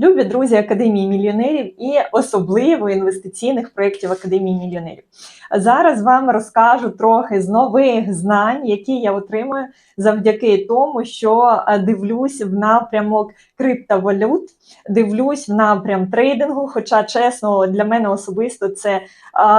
Любі друзі Академії мільйонерів і особливо інвестиційних проєктів Академії мільйонерів. Зараз вам розкажу трохи з нових знань, які я отримую завдяки тому, що е, дивлюсь в напрямок криптовалют, дивлюсь в напрям трейдингу. Хоча, чесно, для мене особисто це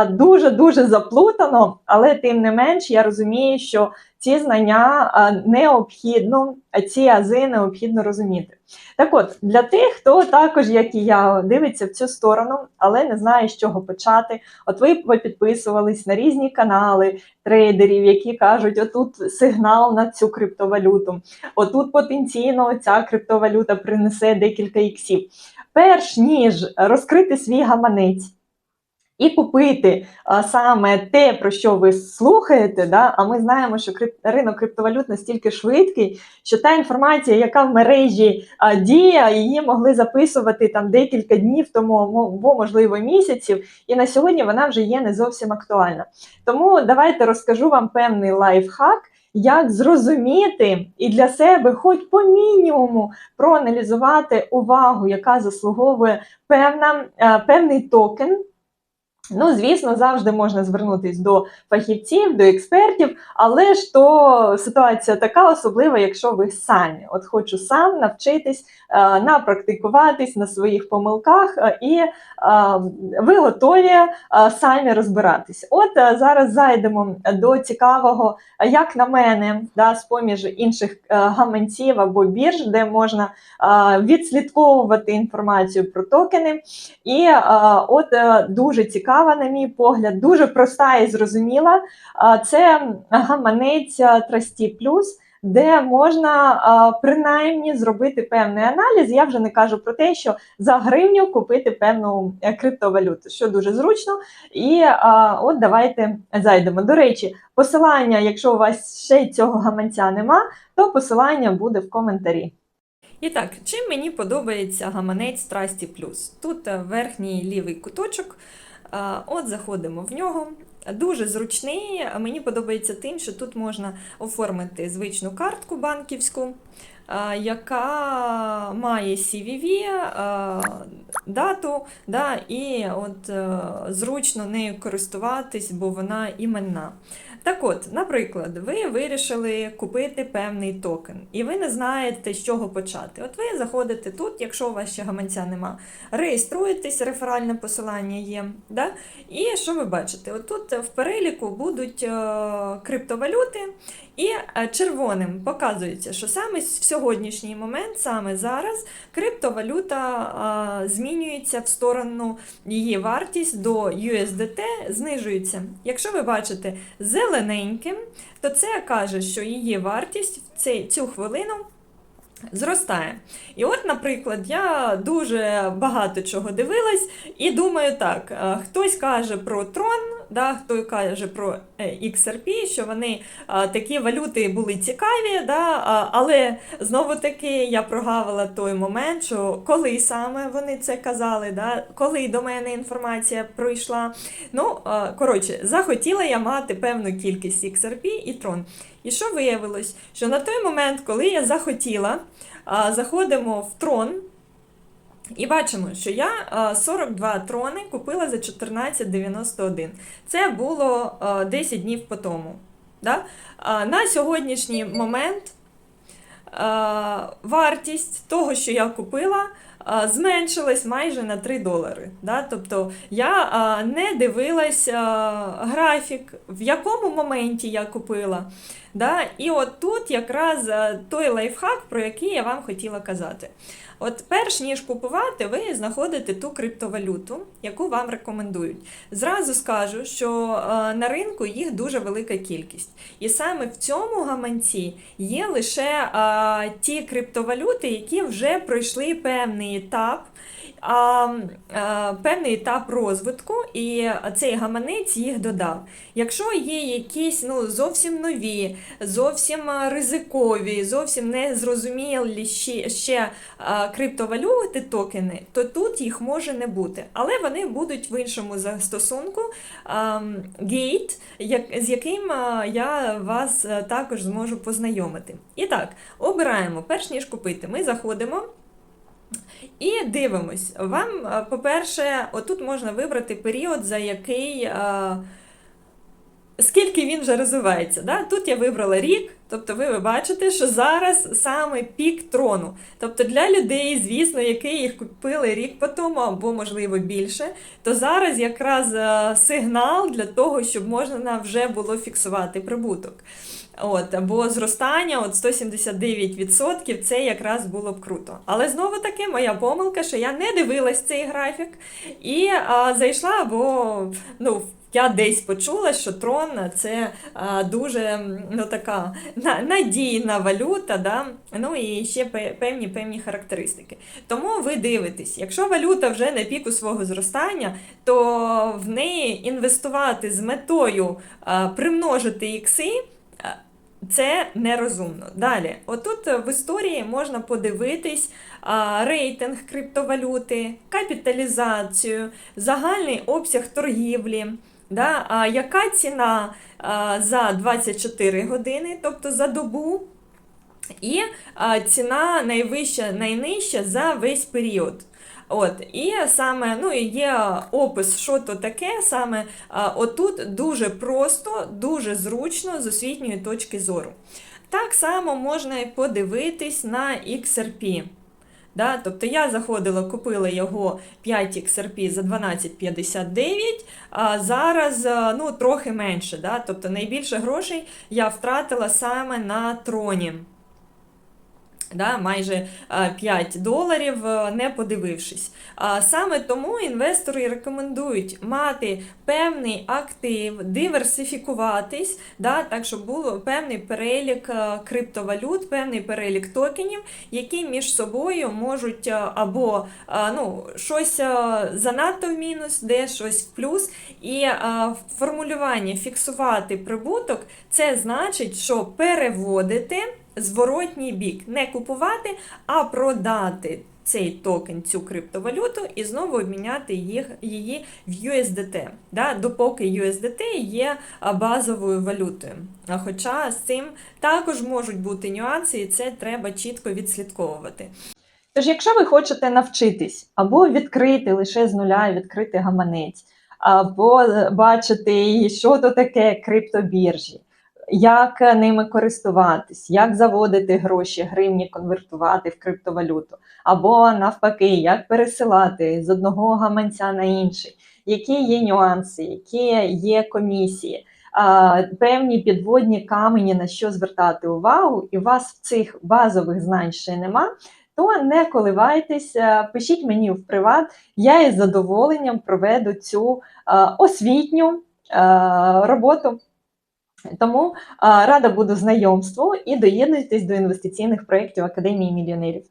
дуже дуже заплутано, але тим не менш я розумію, що ці знання необхідно, ці ази необхідно розуміти. Так от, для тих, хто також, як і я, дивиться в цю сторону, але не знає, з чого почати. От ви підписувались на різні канали трейдерів, які кажуть, отут сигнал на цю криптовалюту, отут потенційно ця криптовалюта принесе декілька іксів. Перш ніж розкрити свій гаманець. І купити а, саме те, про що ви слухаєте, да? а ми знаємо, що крип... ринок криптовалют настільки швидкий, що та інформація, яка в мережі а, діє, її могли записувати там декілька днів тому, або, можливо, місяців, і на сьогодні вона вже є не зовсім актуальна. Тому давайте розкажу вам певний лайфхак. Як зрозуміти і для себе, хоч по мінімуму, проаналізувати увагу, яка заслуговує певна, певний токен, Ну, звісно, завжди можна звернутися до фахівців, до експертів, але ж то ситуація така особлива, якщо ви самі. От хочу сам навчитись, е, напрактикуватись на своїх помилках, е, і е, ви готові самі розбиратись. От зараз зайдемо до цікавого, як на мене, да, з поміж інших гаманців або бірж, де можна відслідковувати інформацію про токени. І от дуже цікаво цікава, на мій погляд, дуже проста і зрозуміла. Це гаманець Трасті Плюс. Де можна принаймні зробити певний аналіз, я вже не кажу про те, що за гривню купити певну е, криптовалюту, що дуже зручно. І от давайте зайдемо. До речі, посилання, якщо у вас ще цього гаманця нема, то посилання буде в коментарі. І так, чим мені подобається гаманець Трасті Плюс? Тут е, верхній лівий куточок. От заходимо в нього. Дуже зручний. Мені подобається тим, що тут можна оформити звичну картку банківську, яка має CVV, дату, да, і от е, зручно нею користуватись, бо вона іменна. Так от, наприклад, ви вирішили купити певний токен, і ви не знаєте, з чого почати. От ви заходите тут, якщо у вас ще гаманця нема, реєструєтесь, реферальне посилання є. Да? І що ви бачите? От тут в переліку будуть е, криптовалюти, і е, червоним показується, що саме в сьогоднішній момент, саме зараз, криптовалюта змінюється в сторону її вартість до USDT знижується. Якщо ви бачите зелененьким, то це каже, що її вартість в цю хвилину зростає. І от, наприклад, я дуже багато чого дивилась і думаю так: хтось каже про трон, да, хто каже про е, XRP, що вони такі валюти були цікаві, да, але знову-таки я прогавила той момент, що коли саме вони це казали, да, коли до мене інформація пройшла. Ну, коротше, захотіла я мати певну кількість XRP і трон. І що виявилось? Що на той момент, коли я захотіла, заходимо в трон. І бачимо, що я 42 трони купила за 14,91. Це було 10 днів по тому. Да? На сьогоднішній момент вартість того, що я купила, зменшилась майже на 3 долари. Да? Тобто я не дивилась графік, в якому моменті я купила. Да? І от тут якраз той лайфхак, про який я вам хотіла казати. От перш ніж купувати, ви знаходите ту криптовалюту, яку вам рекомендують. Зразу скажу, що на ринку їх дуже велика кількість. І саме в цьому гаманці є лише ті криптовалюти, які вже пройшли певний етап а, а, певний етап розвитку, і цей гаманець їх додав. Якщо є якісь ну, зовсім нові, зовсім ризикові, зовсім незрозумілі ще, ще а, криптовалюти токени, то тут їх може не бути. Але вони будуть в іншому застосунку Gate, як, з яким а, я вас також зможу познайомити. І так, обираємо, перш ніж купити, ми заходимо. І дивимось. Вам, е, по-перше, отут можна вибрати період, за який. е, Скільки він вже розвивається. Да? Тут я вибрала рік, тобто ви бачите, що зараз саме пік трону. Тобто для людей, звісно, які їх купили рік по тому, або, можливо, більше, то зараз якраз е, сигнал для того, щоб можна вже було фіксувати прибуток. От, або зростання от 179% це якраз було б круто. Але знову таки моя помилка, що я не дивилась цей графік і а, зайшла, бо ну, я десь почула, що трон це а, дуже ну, така на, надійна валюта, да? ну і ще певні певні характеристики. Тому ви дивитесь, якщо валюта вже на піку свого зростання, то в неї інвестувати з метою а, примножити ікси. Це нерозумно. Далі, отут в історії можна подивитись а, рейтинг криптовалюти, капіталізацію, загальний обсяг торгівлі. Да? А яка ціна а, за 24 години, тобто за добу, і а, ціна найвища, найнижча за весь період. От, і саме ну, є опис, що то таке, саме отут дуже просто, дуже зручно з освітньої точки зору. Так само можна подивитись на XRP. Да? Тобто я заходила, купила його 5 XRP за 12,59, а зараз ну, трохи менше. Да? Тобто найбільше грошей я втратила саме на троні. Да, майже 5 доларів, не подивившись. Саме тому інвестори рекомендують мати певний актив, диверсифікуватись, да, так щоб був певний перелік криптовалют, певний перелік токенів, які між собою можуть або ну, щось занадто в мінус, де щось в плюс. І формулювання фіксувати прибуток це значить, що переводити зворотній бік, не купувати, а продати цей токен, цю криптовалюту і знову обміняти їх, її в USDT, да, допоки USDT є базовою валютою. Хоча з цим також можуть бути нюанси, і це треба чітко відслідковувати. Тож, якщо ви хочете навчитись або відкрити лише з нуля, відкрити гаманець, або е, бачити, що то таке криптобіржі, як ними користуватись, як заводити гроші, гривні конвертувати в криптовалюту, або навпаки, як пересилати з одного гаманця на інший, які є нюанси, які є комісії. Певні підводні камені, на що звертати увагу, і вас цих базових знань ще нема, то не коливайтеся, пишіть мені в приват, я із задоволенням проведу цю е, освітню е, роботу. Тому рада буду знайомству і доєднуйтесь до інвестиційних проєктів Академії мільйонерів.